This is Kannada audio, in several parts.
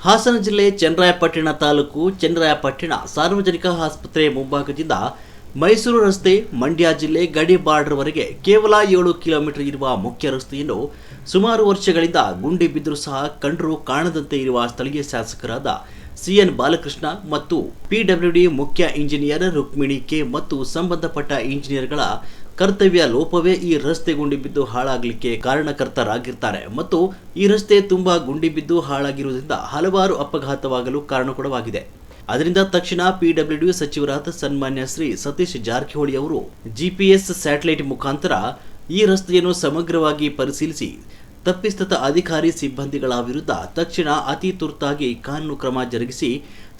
ಹಾಸನ ಜಿಲ್ಲೆ ಚನ್ನರಾಯಪಟ್ಟಣ ತಾಲೂಕು ಚನ್ನರಾಯಪಟ್ಟಣ ಸಾರ್ವಜನಿಕ ಆಸ್ಪತ್ರೆ ಮುಂಭಾಗದಿಂದ ಮೈಸೂರು ರಸ್ತೆ, ಮಂಡ್ಯ ಜಿಲ್ಲೆ ಗಡಿ ಬಾರ್ಡರ್ವರೆಗೆ ಕೇವಲ ಏಳು ಕಿಲೋಮೀಟರ್ ಇರುವ ಮುಖ್ಯ ರಸ್ತೆಯನ್ನು ಸುಮಾರು ವರ್ಷಗಳಿಂದ ಗುಂಡಿ ಬಿದ್ದರೂ ಸಹ ಕಂಡರೂ ಕಾಣದಂತೆ ಇರುವ ಸ್ಥಳೀಯ ಶಾಸಕರಾದ ಸಿಎನ್ ಬಾಲಕೃಷ್ಣ ಮತ್ತು ಪಿಡಬ್ಲ್ಯೂಡಿ ಮುಖ್ಯ ಇಂಜಿನಿಯರ್ ರುಕ್ಮಿಣಿ ಕೆ ಮತ್ತು ಸಂಬಂಧಪಟ್ಟ ಇಂಜಿನಿಯರ್ಗಳ ಕರ್ತವ್ಯ ಲೋಪವೇ ಈ ರಸ್ತೆ ಗುಂಡಿ ಬಿದ್ದು ಹಾಳಾಗಲಿಕ್ಕೆ ಕಾರಣಕರ್ತರಾಗಿರ್ತಾರೆ ಮತ್ತು ಈ ರಸ್ತೆ ತುಂಬಾ ಗುಂಡಿ ಬಿದ್ದು ಹಾಳಾಗಿರುವುದರಿಂದ ಹಲವಾರು ಅಪಘಾತವಾಗಲು ಕಾರಣ ಕೂಡವಾಗಿದೆ. ಅದರಿಂದ ತಕ್ಷಣ ಪಿಡಬ್ಲ್ಯೂಡಿ ಸಚಿವರಾದ ಸನ್ಮಾನ್ಯ ಶ್ರೀ ಸತೀಶ್ ಜಾರಕಿಹೊಳಿ ಅವರು ಜಿಪಿಎಸ್ ಸ್ಯಾಟಲೈಟ್ ಮುಖಾಂತರ ಈ ರಸ್ತೆಯನ್ನು ಸಮಗ್ರವಾಗಿ ಪರಿಶೀಲಿಸಿ ತಪ್ಪಿಸ್ಥಿತ ಅಧಿಕಾರಿ ಸಿಬ್ಬಂದಿಗಳ ವಿರುದ್ಧ ತಕ್ಷಣ ಅತಿ ತುರ್ತಾಗಿ ಕಾನೂನು ಕ್ರಮ ಜರುಗಿಸಿ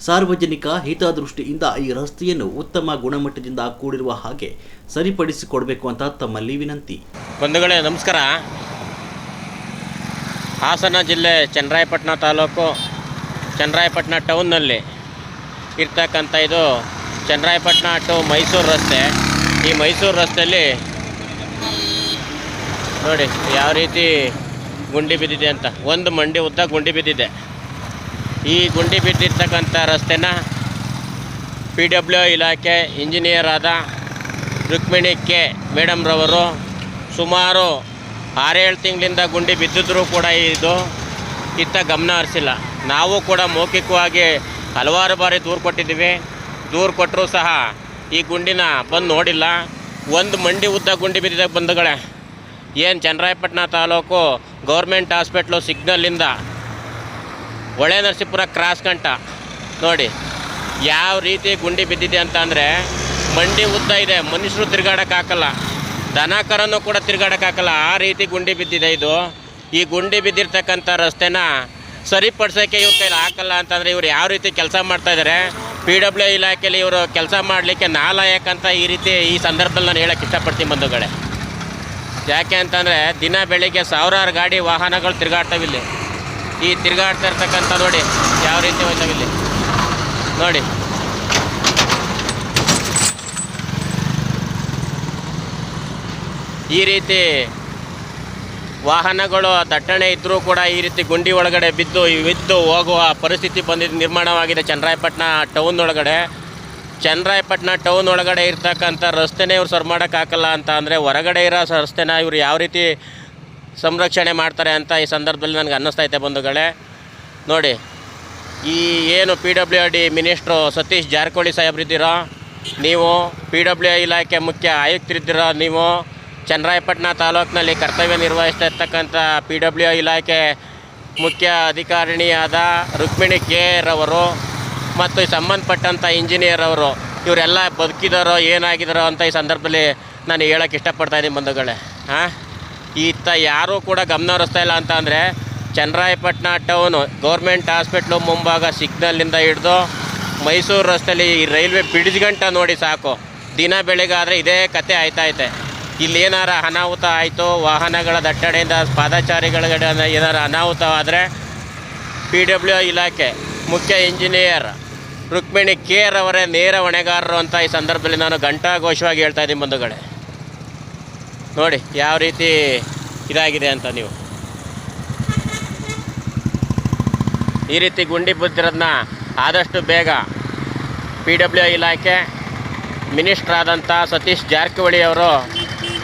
ಸಾರ್ವಜನಿಕ ಹಿತದೃಷ್ಟಿಯಿಂದ ಈ ರಸ್ತೆಯನ್ನು ಉತ್ತಮ ಗುಣಮಟ್ಟದಿಂದ ಕೂಡಿರುವ ಹಾಗೆ ಸರಿಪಡಿಸಿಕೊಡಬೇಕು ಅಂತ ತಮ್ಮಲ್ಲಿ ವಿನಂತಿ. ಬಂಧುಗಳೇ, ನಮಸ್ಕಾರ. ಹಾಸನ ಜಿಲ್ಲೆ ಚನ್ನರಾಯಪಟ್ಟಣ ತಾಲೂಕು ಚನ್ನರಾಯಪಟ್ಟಣ ಟೌನ್ನಲ್ಲಿ ಇರ್ತಕ್ಕಂಥ ಇದು ಚನ್ನರಾಯಪಟ್ಟಣ ಟು ಮೈಸೂರು ರಸ್ತೆ. ಈ ಮೈಸೂರು ರಸ್ತೆಯಲ್ಲಿ ನೋಡಿ, ಯಾವ ರೀತಿ ಗುಂಡಿ ಬಿದ್ದಿದೆ ಅಂತ. ಒಂದು ಮಂಡಿ ಉದ್ದ ಗುಂಡಿ ಬಿದ್ದಿದೆ. ಈ ಗುಂಡಿ ಬಿದ್ದಿರ್ತಕ್ಕಂಥ ರಸ್ತೆನ ಪಿ ಡಬ್ಲ್ಯೂ ಇಲಾಖೆ ಇಂಜಿನಿಯರ್ ಆದ ರುಕ್ಮಿಣಿ ಕೆ ಮೇಡಮ್ರವರು ಸುಮಾರು ಆರೇಳು ತಿಂಗಳಿಂದ ಗುಂಡಿ ಬಿದ್ದಿದ್ರೂ ಕೂಡ ಇದು ಇತ್ತ ಗಮನ ಹರಿಸಿಲ್ಲ. ನಾವು ಕೂಡ ಮೌಖಿಕವಾಗಿ ಹಲವಾರು ಬಾರಿ ದೂರು ಕೊಟ್ಟಿದ್ದೀವಿ. ದೂರು ಕೊಟ್ಟರೂ ಸಹ ಈ ಗುಂಡಿನ ಬಂದು ನೋಡಿಲ್ಲ. ಒಂದು ಮಂಡಿ ಉದ್ದ ಗುಂಡಿ ಬಿದ್ದಿದೆ ಬಂಧುಗಳೇ. ಏನು ಚನ್ನರಾಯಪಟ್ಟಣ ತಾಲೂಕು ಗೌರ್ಮೆಂಟ್ ಹಾಸ್ಪಿಟ್ಲು ಸಿಗ್ನಲ್ಲಿಂದ ಹೊಳೆ ನರಸೀಪುರ ಕ್ರಾಸ್ ಕಂಟ ನೋಡಿ, ಯಾವ ರೀತಿ ಗುಂಡಿ ಬಿದ್ದಿದೆ ಅಂತ ಅಂದರೆ ಮಂಡಿ ಉದ್ದ ಇದೆ, ಮನುಷ್ಯರು ತಿರುಗಾಡೋಕ್ಕಾಗಲ್ಲ ದನ ಕರನ್ನು ಕೂಡ ತಿರುಗಾಡೋಕ್ಕಾಗಲ್ಲ ಆ ರೀತಿ ಗುಂಡಿ ಬಿದ್ದಿದೆ ಇದು. ಈ ಗುಂಡಿ ಬಿದ್ದಿರ್ತಕ್ಕಂಥ ರಸ್ತೆನ ಸರಿಪಡಿಸೋಕ್ಕೆ ಇವ್ರ ಕೈಲಿ ಹಾಕಲ್ಲ ಅಂತಂದರೆ ಇವ್ರು ಯಾವ ರೀತಿ ಕೆಲಸ ಮಾಡ್ತಾಯಿದ್ದಾರೆ ಪಿ ಡಬ್ಲ್ಯೂ ಇಲಾಖೆಯಲ್ಲಿ ಇವರು ಕೆಲಸ ಮಾಡಲಿಕ್ಕೆ ನಾಲಾಯಕ್ಕಂತ ಈ ರೀತಿ ಈ ಸಂದರ್ಭದಲ್ಲಿ ನಾನು ಹೇಳೋಕ್ಕೆ ಇಷ್ಟಪಡ್ತೀನಿ ಬಂಧುಗಳೇ. ಯಾಕೆ ಅಂತಂದರೆ ದಿನ ಬೆಳಿಗ್ಗೆ ಸಾವಿರಾರು ಗಾಡಿ ವಾಹನಗಳು ತಿರುಗಾಡ್ತಾವಿಲ್ಲಿ. ಈ ತಿರುಗಾಡ್ತಾ ಇರ್ತಕ್ಕಂಥ ನೋಡಿ ಯಾವ ರೀತಿ ಹೋಯ್ತಾವಿಲ್ಲಿ. ನೋಡಿ. ಈ ರೀತಿ ವಾಹನಗಳು ದಟ್ಟಣೆ ಇದ್ದರೂ ಕೂಡ ಈ ರೀತಿ ಗುಂಡಿ ಒಳಗಡೆ ಬಿದ್ದು ಬಿದ್ದು ಹೋಗುವ ಪರಿಸ್ಥಿತಿ ಬಂದಿದ್ದು ನಿರ್ಮಾಣವಾಗಿದೆ ಚನ್ನರಾಯಪಟ್ಟಣ ಟೌನ್ ಒಳಗಡೆ. ಚನ್ನರಾಯಪಟ್ಟಣ ಟೌನ್ ಒಳಗಡೆ ಇರ್ತಕ್ಕಂಥ ರಸ್ತೆನೇ ಇವ್ರು ಸರ್ ಮಾಡೋಕ್ಕಾಗಲ್ಲ ಅಂತ ಅಂದರೆ ಹೊರಗಡೆ ಇರೋ ರಸ್ತೆನ ಇವರು ಯಾವ ರೀತಿ ಸಂರಕ್ಷಣೆ ಮಾಡ್ತಾರೆ ಅಂತ ಈ ಸಂದರ್ಭದಲ್ಲಿ ನನಗೆ ಅನ್ನಿಸ್ತೈತೆ ಬಂಧುಗಳೇ. ನೋಡಿ, ಈ ಏನು P W D minister Satish Jarkiholi ಸಾಹೇಬ್ರಿದ್ದೀರೋ ನೀವು ಪಿ ಡಬ್ಲ್ಯೂ ಇಲಾಖೆ ಮುಖ್ಯ ಆಯುಕ್ತರಿದ್ದೀರೋ? ನೀವು ಚನ್ನರಾಯಪಟ್ಟಣ ತಾಲೂಕಿನಲ್ಲಿ ಕರ್ತವ್ಯ ನಿರ್ವಹಿಸ್ತಾ ಇರ್ತಕ್ಕಂಥ ಪಿ ಡಬ್ಲ್ಯೂ ಇಲಾಖೆ ಮುಖ್ಯ ಅಧಿಕಾರಿಣಿಯಾದ ರುಕ್ಮಿಣಿ ಕೆ ರವರು ಮತ್ತು ಸಂಬಂಧಪಟ್ಟಂಥ ಇಂಜಿನಿಯರ್ ಅವರು, ಇವರೆಲ್ಲ ಬದುಕಿದಾರೋ, ಏನಾಗಿದಾರೋ ಅಂತ ಈ ಸಂದರ್ಭದಲ್ಲಿ ನಾನು ಹೇಳೋಕ್ಕೆ ಇಷ್ಟಪಡ್ತಾ ಇದ್ದೀನಿ ಬಂಧುಗಳೇ. ಹಾಂ? ಇತ್ತ ಯಾರೂ ಕೂಡ ಗಮನ ಹರಿಸ್ತಾ ಇಲ್ಲ ಅಂತ ಅಂದರೆ ಚನ್ನರಾಯಪಟ್ಟಣ ಟೌನು ಗೌರ್ಮೆಂಟ್ ಹಾಸ್ಪಿಟ್ಲು ಮುಂಭಾಗ ಸಿಗ್ನಲ್ಲಿಂದ ಹಿಡಿದು ಮೈಸೂರು ರಸ್ತೆಯಲ್ಲಿ ಈ ರೈಲ್ವೆ ಬ್ರಿಡ್ಜ್ ಗಂಟ ನೋಡಿ ಸಾಕು. ದಿನ ಬೆಳಿಗ್ಗೆ ಇದೇ ಕತೆ ಇಲ್ಲಿ ಏನಾರ ಅನಾಹುತ ಆಯಿತು, ವಾಹನಗಳ ದಟ್ಟಣೆಯಿಂದ ಪಾದಚಾರಿಗಳ ಏನಾರ ಅನಾಹುತ ಆದರೆ ಪಿ ಡಬ್ಲ್ಯೂ ಇಲಾಖೆ ಮುಖ್ಯ ಇಂಜಿನಿಯರ್ ರುಕ್ಮಿಣಿ ಆರ್ ಅವರೇ ನೇರ ಹೊಣೆಗಾರರು ಅಂತ ಈ ಸಂದರ್ಭದಲ್ಲಿ ನಾನು ಘಂಟಾಘೋಷವಾಗಿ ಹೇಳ್ತಾ ಇದ್ದೀನಿ ಬಂಧುಗಳೇ. ನೋಡಿ, ಯಾವ ರೀತಿ ಇದಾಗಿದೆ ಅಂತ ನೀವು. ಈ ರೀತಿ ಗುಂಡಿ ಬಿದ್ದಿರೋದನ್ನ ಆದಷ್ಟು ಬೇಗ ಪಿ ಡಬ್ಲ್ಯೂ ಇಲಾಖೆ ಮಿನಿಸ್ಟ್ರ್ ಆದಂಥ ಸತೀಶ್ ಜಾರಕಿಹೊಳಿ ಅವರು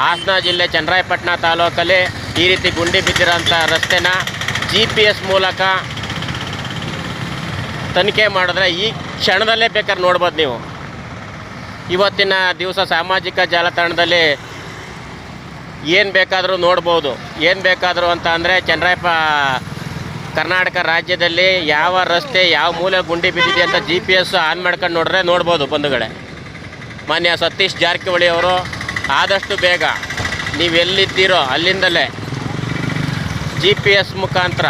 ಹಾಸನ ಜಿಲ್ಲೆ ಚನ್ನರಾಯಪಟ್ಟಣ ತಾಲೂಕಲ್ಲಿ ಈ ರೀತಿ ಗುಂಡಿ ಬಿದ್ದಿರೋಂಥ ರಸ್ತೆನ ಜಿ ಪಿ ಎಸ್ ಮೂಲಕ ತನಿಖೆ ಮಾಡಿದ್ರೆ ಈ ಕ್ಷಣದಲ್ಲೇ ಬೇಕಾದ್ರೆ ನೋಡ್ಬೋದು ನೀವು. ಇವತ್ತಿನ ದಿವಸ ಸಾಮಾಜಿಕ ಜಾಲತಾಣದಲ್ಲಿ ಏನು ಬೇಕಾದರೂ ನೋಡ್ಬೋದು. ಏನು ಬೇಕಾದರೂ ಅಂತ ಅಂದರೆ ಚಂದ್ರಾಯಪ್ಪ ಕರ್ನಾಟಕ ರಾಜ್ಯದಲ್ಲಿ ಯಾವ ರಸ್ತೆ, ಯಾವ ಮೂಲೆ ಗುಂಡಿ ಬಿದ್ದಿದೆ ಅಂತ ಜಿ ಪಿ ಎಸ್ ಆನ್ ಮಾಡ್ಕೊಂಡು ನೋಡಿದ್ರೆ ನೋಡ್ಬೋದು ಬಂಧುಗಳೇ. ಮಾನ್ಯ ಸತೀಶ್ ಜಾರಕಿಹೊಳಿ ಅವರು, ಆದಷ್ಟು ಬೇಗ ನೀವೆಲ್ಲಿದ್ದೀರೋ ಅಲ್ಲಿಂದಲೇ ಜಿ ಪಿ ಎಸ್ ಮುಖಾಂತರ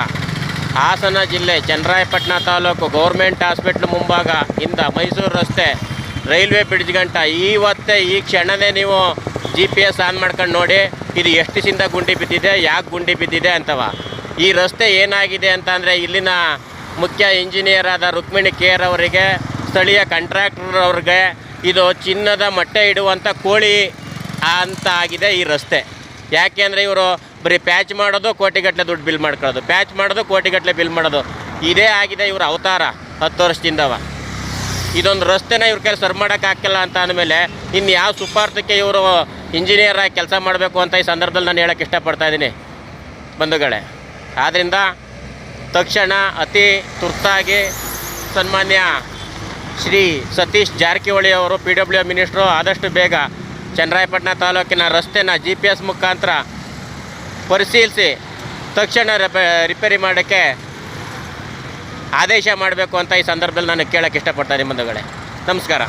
ಹಾಸನ ಜಿಲ್ಲೆ ಚನ್ನರಾಯಪಟ್ಟಣ ತಾಲೂಕು ಗೌರ್ಮೆಂಟ್ ಹಾಸ್ಪಿಟ್ಲ್ ಮುಂಭಾಗ ಇಂದ ಮೈಸೂರು ರಸ್ತೆ ರೈಲ್ವೆ ಬ್ರಿಡ್ಜ್ ಗಂಟ. ಇವತ್ತೇ ಈ ಕ್ಷಣನೇ ನೀವು ಜಿ ಪಿ ಎಸ್ ಆನ್ ಮಾಡ್ಕೊಂಡು ನೋಡಿ, ಇದು ಎಷ್ಟು ಸಿಂದ ಗುಂಡಿ ಬಿದ್ದಿದೆ, ಯಾಕೆ ಗುಂಡಿ ಬಿದ್ದಿದೆ ಅಂತವ. ಈ ರಸ್ತೆ ಏನಾಗಿದೆ ಅಂತ ಅಂದರೆ ಇಲ್ಲಿನ ಮುಖ್ಯ ಇಂಜಿನಿಯರ್ ಆದ ರುಕ್ಮಿಣಿ ಕೇರ್ ಅವರಿಗೆ, ಸ್ಥಳೀಯ ಕಾಂಟ್ರಾಕ್ಟರ್ ಅವ್ರಿಗೆ ಇದು ಚಿನ್ನದ ಮೊಟ್ಟೆ ಇಡುವಂಥ ಕೋಳಿ ಅಂತ ಆಗಿದೆ ಈ ರಸ್ತೆ. ಯಾಕೆ ಅಂದರೆ ಇವರು ಬರೀ ಪ್ಯಾಚ್ ಮಾಡೋದು, ಕೋಟಿಗಟ್ಟಲೆ ದುಡ್ಡು ಬಿಲ್ ಮಾಡ್ಕೊಳ್ಳೋದು. ಪ್ಯಾಚ್ ಮಾಡೋದು, ಕೋಟಿಗಟ್ಟಲೆ ಬಿಲ್ ಮಾಡೋದು. ಇದೇ ಆಗಿದೆ ಇವ್ರ ಅವತಾರ ಹತ್ತು ವರ್ಷದಿಂದವ ಇದೊಂದು ರಸ್ತೆನ ಇವ್ರ ಕೆಲಸ ಸರ್ ಮಾಡೋಕ್ಕಾಗಲ್ಲ ಅಂತ ಅಂದಮೇಲೆ ಇನ್ನು ಯಾವ ಸುಪಾರ್ಥಕ್ಕೆ ಇವರು ಇಂಜಿನಿಯರ್ ಆಗಿ ಕೆಲಸ ಮಾಡಬೇಕು ಅಂತ ಈ ಸಂದರ್ಭದಲ್ಲಿ ನಾನು ಹೇಳೋಕ್ಕೆ ಇಷ್ಟಪಡ್ತಾ ಇದ್ದೀನಿ. ಬಂಧುಗಳೇ ಆದ್ದರಿಂದ ತಕ್ಷಣ ಅತಿ ತುರ್ತಾಗಿ ಸನ್ಮಾನ್ಯ ಶ್ರೀ ಸತೀಶ್ ಜಾರಕಿಹೊಳಿ ಅವರು ಪಿ ಡಬ್ಲ್ಯೂ ಮಿನಿಸ್ಟ್ರು ಆದಷ್ಟು ಬೇಗ ಚನ್ನರಾಯಪಟ್ಟಣ ತಾಲೂಕಿನ ರಸ್ತೆನ ಜಿ ಪಿ ಎಸ್ ಮುಖಾಂತರ ಪರಿಶೀಲಿಸಿ ತಕ್ಷಣ ರಿಪೇ ರಿಪೇರಿ ಮಾಡೋಕ್ಕೆ ಆದೇಶ ಮಾಡಬೇಕು ಅಂತ ಈ ಸಂದರ್ಭದಲ್ಲಿ ನಾನು ಕೇಳೋಕ್ಕೆ ಇಷ್ಟಪಡ್ತಾ ನಿಮ್ಮ ಬಂಧುಗಳೇ. ನಮಸ್ಕಾರ.